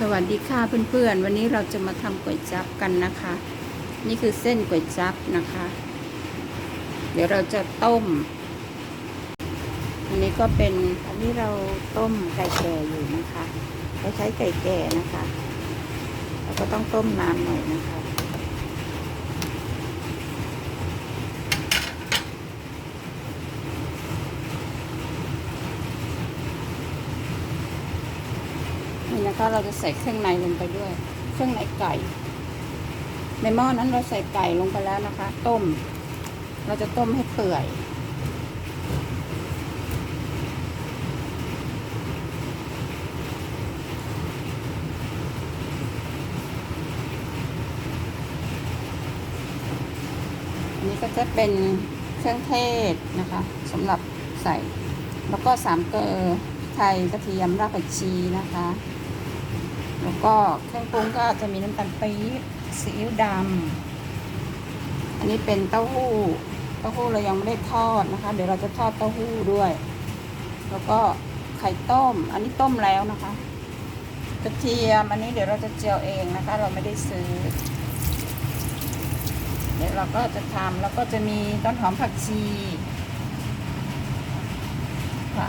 สวัสดีค่ะเพื่อนๆ วันนี้เราจะมาทำก๋วยจั๊บกันนะคะ นี่คือเส้นก๋วยจั๊บนะคะ เดี๋ยวเราจะต้ม อันนี้ก็เป็นอันนี้เราต้มไก่แก่อยู่นะคะ เราใช้ไก่แก่นะคะ เราก็ต้องต้มนานหน่อยนะคะ นี่นะเราจะใส่เครื่องในลงไปด้วย เครื่องในไก่ ในหม้อนั้นเราใส่ไก่ลงไปแล้วนะคะ ต้ม เราจะต้มให้เปื่อยอันนี้ก็จะเป็นเครื่องเทศนะคะสำหรับใส่ แล้วก็สามเกลือไทยกระเทียมรากผักชีนะคะ แล้วก็เครื่องปรุงก็จะมีน้ำตาลปี๊บซีอิ๊วดำ อันนี้เป็นเต้าหู้ เต้าหู้เรายังไม่ได้ทอดนะคะ เดี๋ยวเราจะทอดเต้าหู้ด้วย แล้วก็ไข่ต้ม อันนี้ต้มแล้วนะคะ กระเทียม อันนี้เดี๋ยวเราจะเจียวเองนะคะ เราไม่ได้ซื้อ เดี๋ยวเราก็จะทำแล้วก็จะมีต้นหอมผักชีค่ะ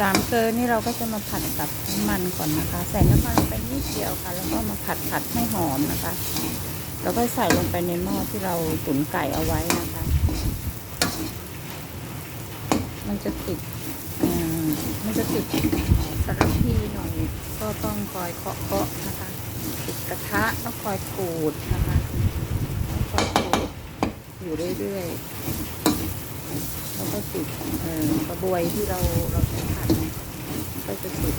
สามเกลือนี่เราก็จะมาผัดกับน้ำมันก่อนนะคะ ใส่น้ำมันลงไปนิดเดียวค่ะ แล้วก็มาผัดผัดให้หอมนะคะแล้วก็ใส่ลงไปในหม้อที่เราตุ๋นไก่เอาไว้นะคะ มันจะติดอ่อมันจะติดสารพีหน่อย ก็ต้องคอยเคาะเคาะนะคะ ติดกระทะต้องคอยขูดนะคะต้องคอยขูดอยู่เรื่อยๆ แล้วก็ติดเอ่อกระบวยที่เราเราใช้ผัดก็จะติด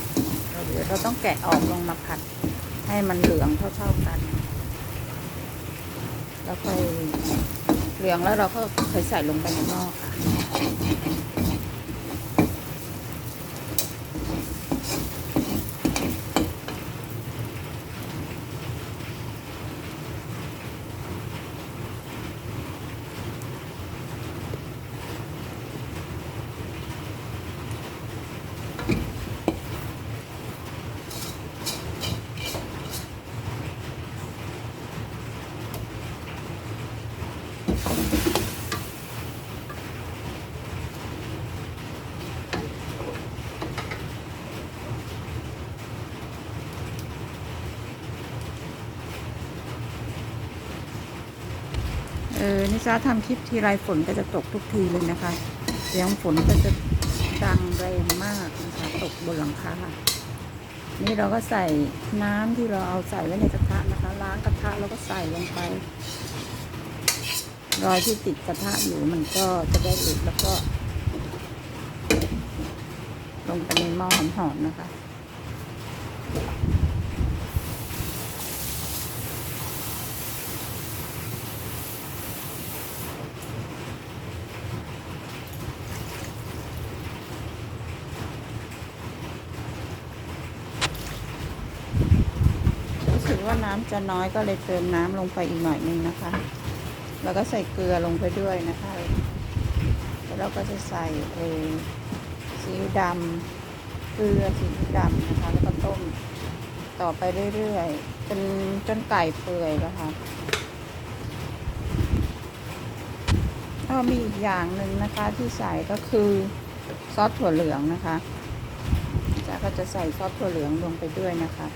เราเดี๋ยวเราต้องแกะออกลงมาผัด ให้มันเหลืองเท่าๆกัน แล้วค่อยเหลืองแล้วเราก็เคยใส่ลงไปในหม้อค่ะ ออนิซาทำคลิปทีไรฝนก็จะตกทุกทีเลยนะคะเสียงฝนก็จะดังแรงมากนะคะตกบนหลังคานี่เราก็ใส่น้ำที่เราเอาใส่ไว้ในกระทะนะคะ ล้างกระทะแล้วก็ใส่ลงไป รอยที่ติดกระทะอยู่มันก็จะได้หลุดแล้วก็ ลงไปในหม้อหอมๆนะคะ น้ำจะน้อยก็เลยเติมน้ำลงไปอีกหน่อยนึงนะคะ แล้วก็ใส่เกลือลงไปด้วยนะคะแล้วเราก็จะใส่เอซีอิ๊วดำเกลือซีอิ๊วดำนะคะ แล้วก็ต้มต่อไปเรื่อยๆจนจนไก่เปื่อยแล้วค่ะก็มีอีกอย่างหนึ่งนะคะที่ใส่ก็คือซอสถั่วเหลืองนะคะจ้าก็จะใส่ซอสถั่วเหลืองลงไปด้วยนะคะ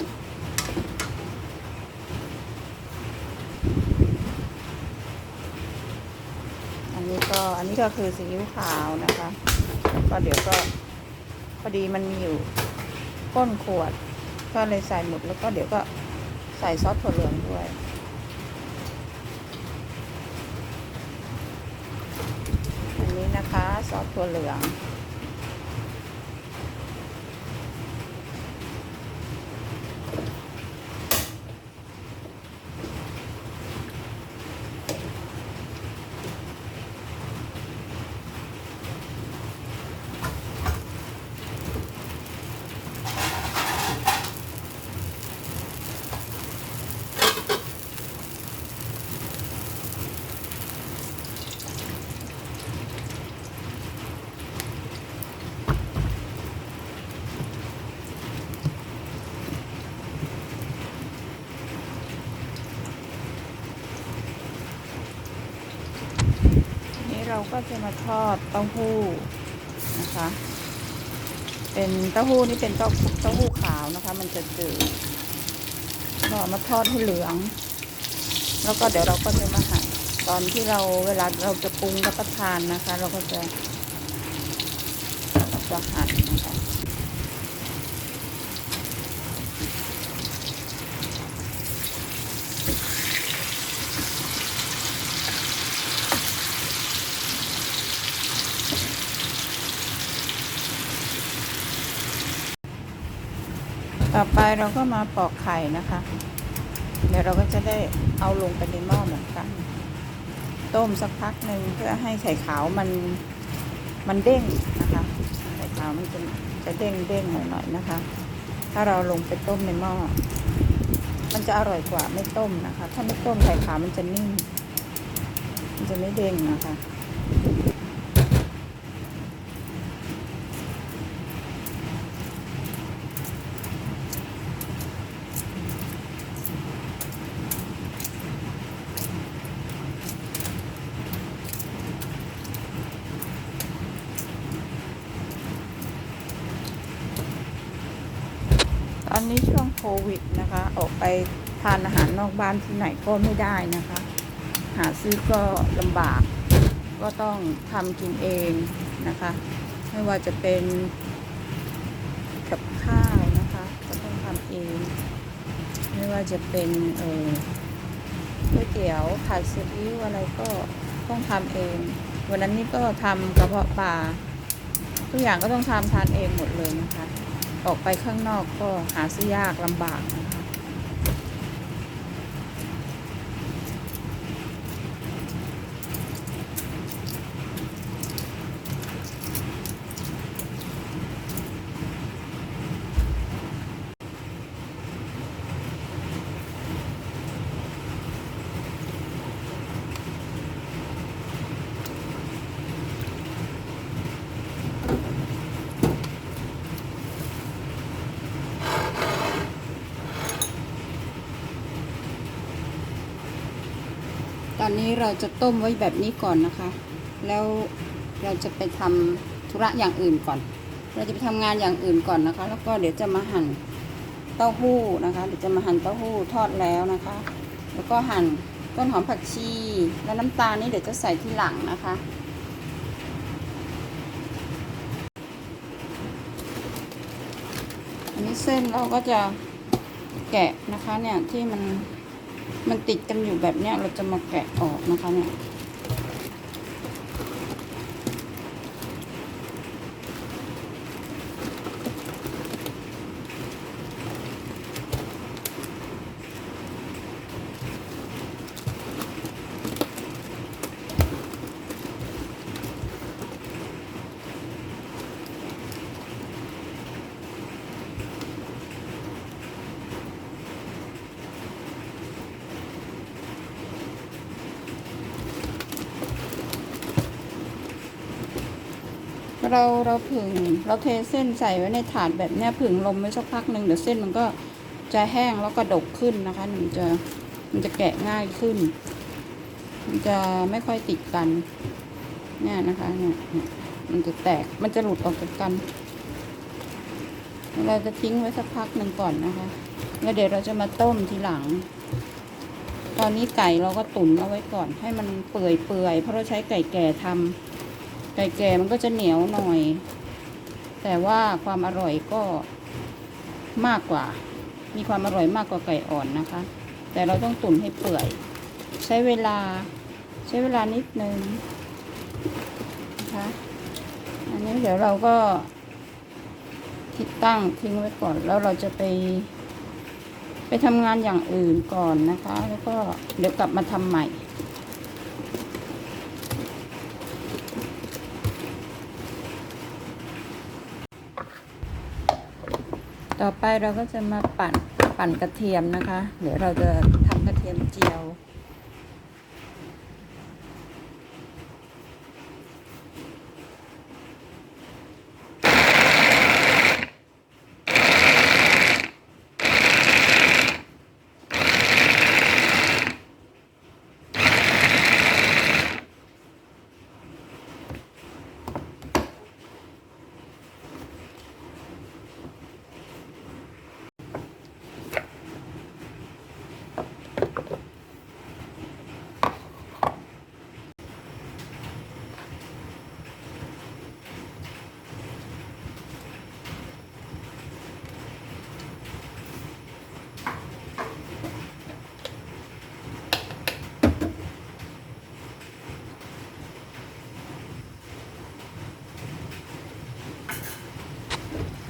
อันนี้ ก็อันนี้ก็คือซีอิ๊วขาวนะคะ ก็เดี๋ยวก็พอดีมันมีอยู่ก้นขวด ก็เลยใส่หมดแล้วก็เดี๋ยวก็ใส่ซอสถั่วเหลืองด้วยอันนี้นะคะซอสถั่วเหลือง นี้ เราก็จะมาทอดเต้าหู้นะคะ เป็นเต้าหู้นี่เป็นเต้าเต้าหู้ขาวนะคะ มันจะจืดก็เอามาทอดให้เหลือง แล้วก็เดี๋ยวเราก็จะมาหั่นตอนที่เราเวลาเราจะปรุงรับประทานนะคะ เราก็จะจะหั่นนะคะ ต่อไปเราก็มาปอกไข่นะคะ เดี๋ยวเราก็จะได้เอาลงไปในหม้อเหมือนกัน ต้มสักพักหนึ่งเพื่อให้ไข่ขาวมันมันเด้งนะคะ ไข่ขาวมันจะจะเด้งเด้งหน่อยๆนะคะ ถ้าเราลงไปต้มในหม้อ มันจะอร่อยกว่าไม่ต้มนะคะ ถ้าไม่ต้มไข่ขาวมันจะนิ่ม มันจะไม่เด้งนะคะ ตอนนี้ช่วงโควิดนะคะ ออกไป ทานอาหารนอกบ้านที่ไหนก็ไม่ได้นะคะ หาซื้อก็ลำบาก ก็ต้องทำกินเองนะคะ ไม่ว่าจะเป็นกับข้าวนะคะ ก็ต้องทำเอง ไม่ว่าจะเป็นเออก๋วยเตี๋ยวผัดซีอิ๊วอะไรก็ต้องทำเอง วันนั้นนี่ก็ทำกระเพาะปลาทุกอย่างก็ต้องทำทานเองหมดเลยนะคะ ออกไปข้างนอกก็หาซื้อยากลำบากนะคะ ตอ นี้เราจะต้มไว้แบบนี้ก่อนนะคะ แล้วเราจะไปทำธุระอย่างอื่นก่อน เราจะไปทำงานอย่างอื่นก่อนนะคะ แล้วก็เดี๋ยวจะมาหั่นเต้าหู้นะคะ เดี๋ยวจะมาหั่นเต้าหู้ทอดแล้วนะคะ แล้วก็หั่นต้นหอมผักชี แล้วน้ำตาลนี่เดี๋ยวจะใส่ที่หลังนะคะอันนี้เส้นเราก็จะแกะนะคะเนี่ยที่มัน มันติดกันอยู่แบบเนี้ยเราจะมาแกะออกนะคะเนี่ย เราเราผึ่งเราเทเส้นใส่ไว้ในถาดแบบเนี้ยผึ่งลมไว้สักพักหนึ่งเดี๋ยวเส้นมันก็จะแห้งแล้วก็ดกขึ้นนะคะมันจะมันจะแกะง่ายขึ้น มันจะไม่ค่อยติดกันเนี่ยนะคะเนี่ยมันจะแตกมันจะหลุดออกจากกัน เราจะทิ้งไว้สักพักหนึ่งก่อนนะคะแล้วเดี๋ยวเราจะมาต้มทีหลัง ตอนนี้ไก่เราก็ตุ๋นเอาไว้ก่อนให้มันเปื่อยเปื่อยๆเพราะเราใช้ไก่แก่ทำ ไก่แก่มันก็จะเหนียวหน่อย แต่ว่าความอร่อยก็มากกว่า มีความอร่อยมากกว่าไก่อ่อนนะคะ แต่เราต้องตุ๋นให้เปื่อย ใช้เวลา ใช้เวลานิดนึงนะคะอันนี้เดี๋ยวเราก็ติดตั้งทิ้งไว้ก่อน แล้วเราจะไป ไปทำงานอย่างอื่นก่อนนะคะ แล้วก็เดี๋ยวกลับมาทำใหม่ ต่อไปเราก็จะมาปั่นปั่นกระเทียมนะคะ เดี๋ยวเราจะทำกระเทียมเจียว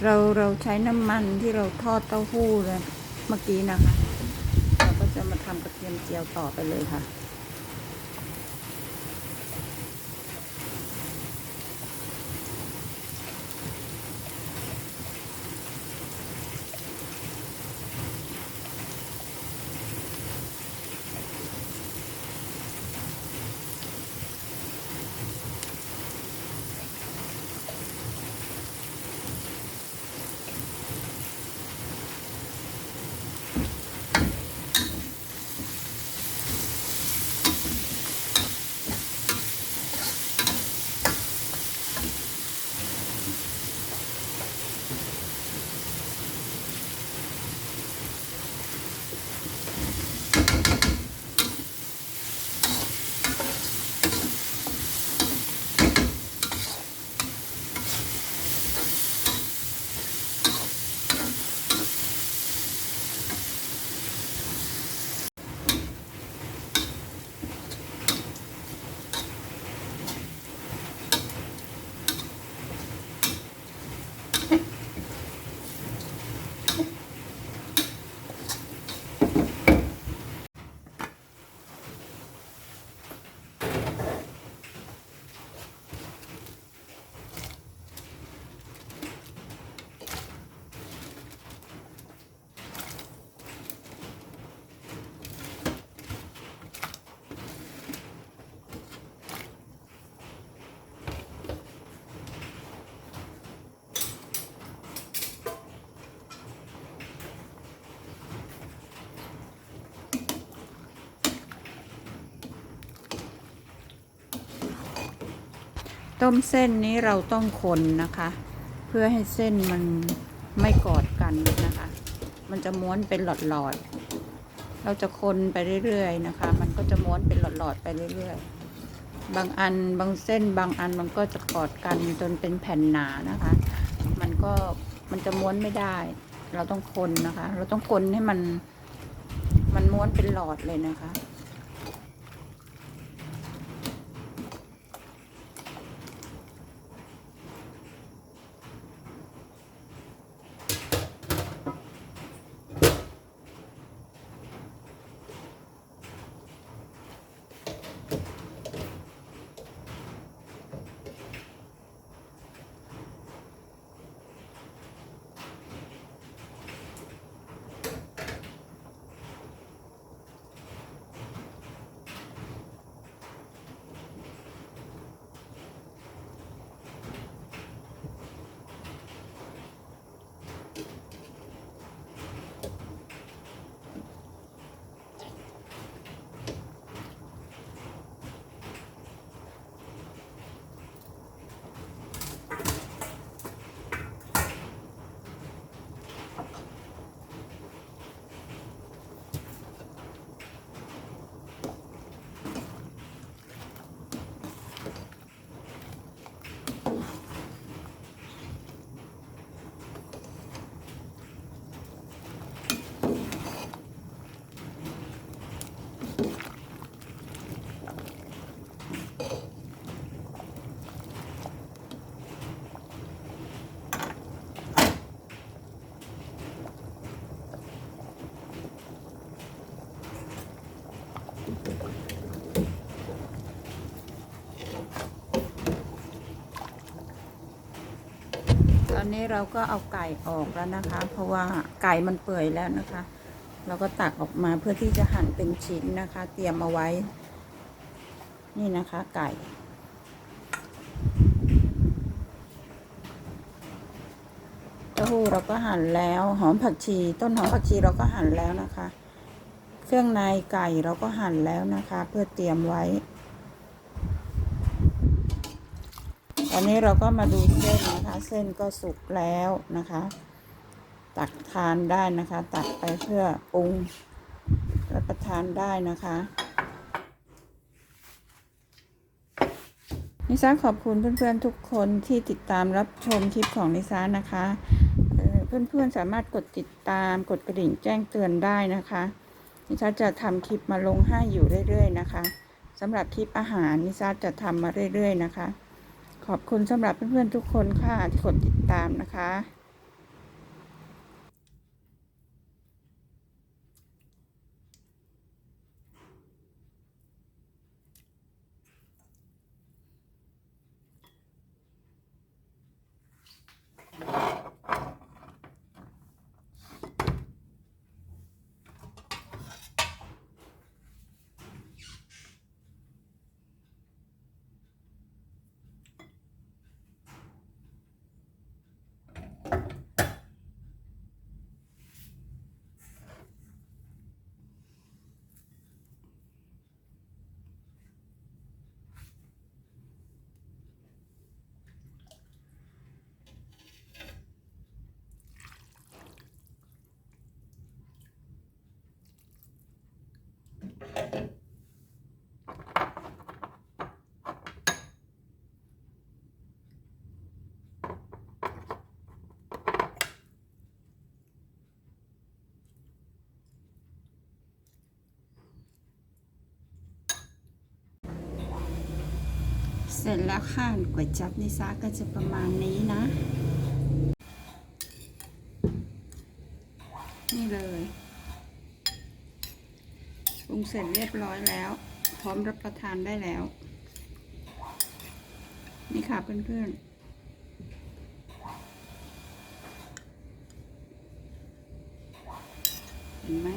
เราเราใช้น้ำมันที่เราทอดเต้าหู้เลยเมื่อกี้นะคะ เราก็จะมาทำกระเทียมเจียวต่อไปเลยค่ะ ต้มเส้นนี้เราต้องคนนะคะ เพื่อให้เส้นมันไม่กอดกันนะคะ มันจะม้วนเป็นหลอดๆ เราจะคนไปเรื่อยๆนะคะ มันก็จะม้วนเป็นหลอดๆไปเรื่อยๆ บางอันบางเส้นบางอันมันก็จะกอดกันจนเป็นแผ่นหนานะคะ มันก็มันจะม้วนไม่ได้ เราต้องคนนะคะ เราต้องคนให้มันมันม้วนเป็นหลอดเลยนะคะ อนนี้เราก็เอาไก่ออกแล้วนะคะ เพราะว่าไก่มันเปื่อยแล้วนะคะ เราก็ตักออกมาเพื่อที่จะหั่นเป็นชิ้นนะคะ เตรียมเอาไว้ นี่นะคะไก่เต้าหู้เราก็หั่นแล้วหอมผักชี ต้นหอมผักชีเราก็หั่นแล้วนะคะ เครื่องในไก่เราก็หั่นแล้วนะคะ เพื่อเตรียมไว้ ต อนนี้เราก็มาดูเส้นนะคะ เส้นก็สุกแล้วนะคะ ตักทานได้นะคะ ตักไปเพื่อปรุงรับประทานได้นะคะนิสาขอบคุณเพื่อนๆทุกคนที่ติดตามรับชมคลิปของนิสานะคะเอ่อเพื่อนๆสามารถกดติดตามกดกระดิ่งแจ้งเตือนได้นะคะนิสาจะทำคลิปมาลงให้อยู่เรื่อยๆนะคะสำหรับคลิปอาหารนิสาจะทำมาเรื่อยๆนะคะ ขอบคุณสำหรับเพื่อนๆทุกคนค่ะที่กดติดตามนะคะ สร็จแล้วค่ะก๋วยจับนิสาก็จะประมาณนี้นะ นี่เลยปรุงเสร็จเรียบร้อยแล้ว พร้อมรับประทานได้แล้ว นี่ค่ะเพื่อนๆเห็นไหม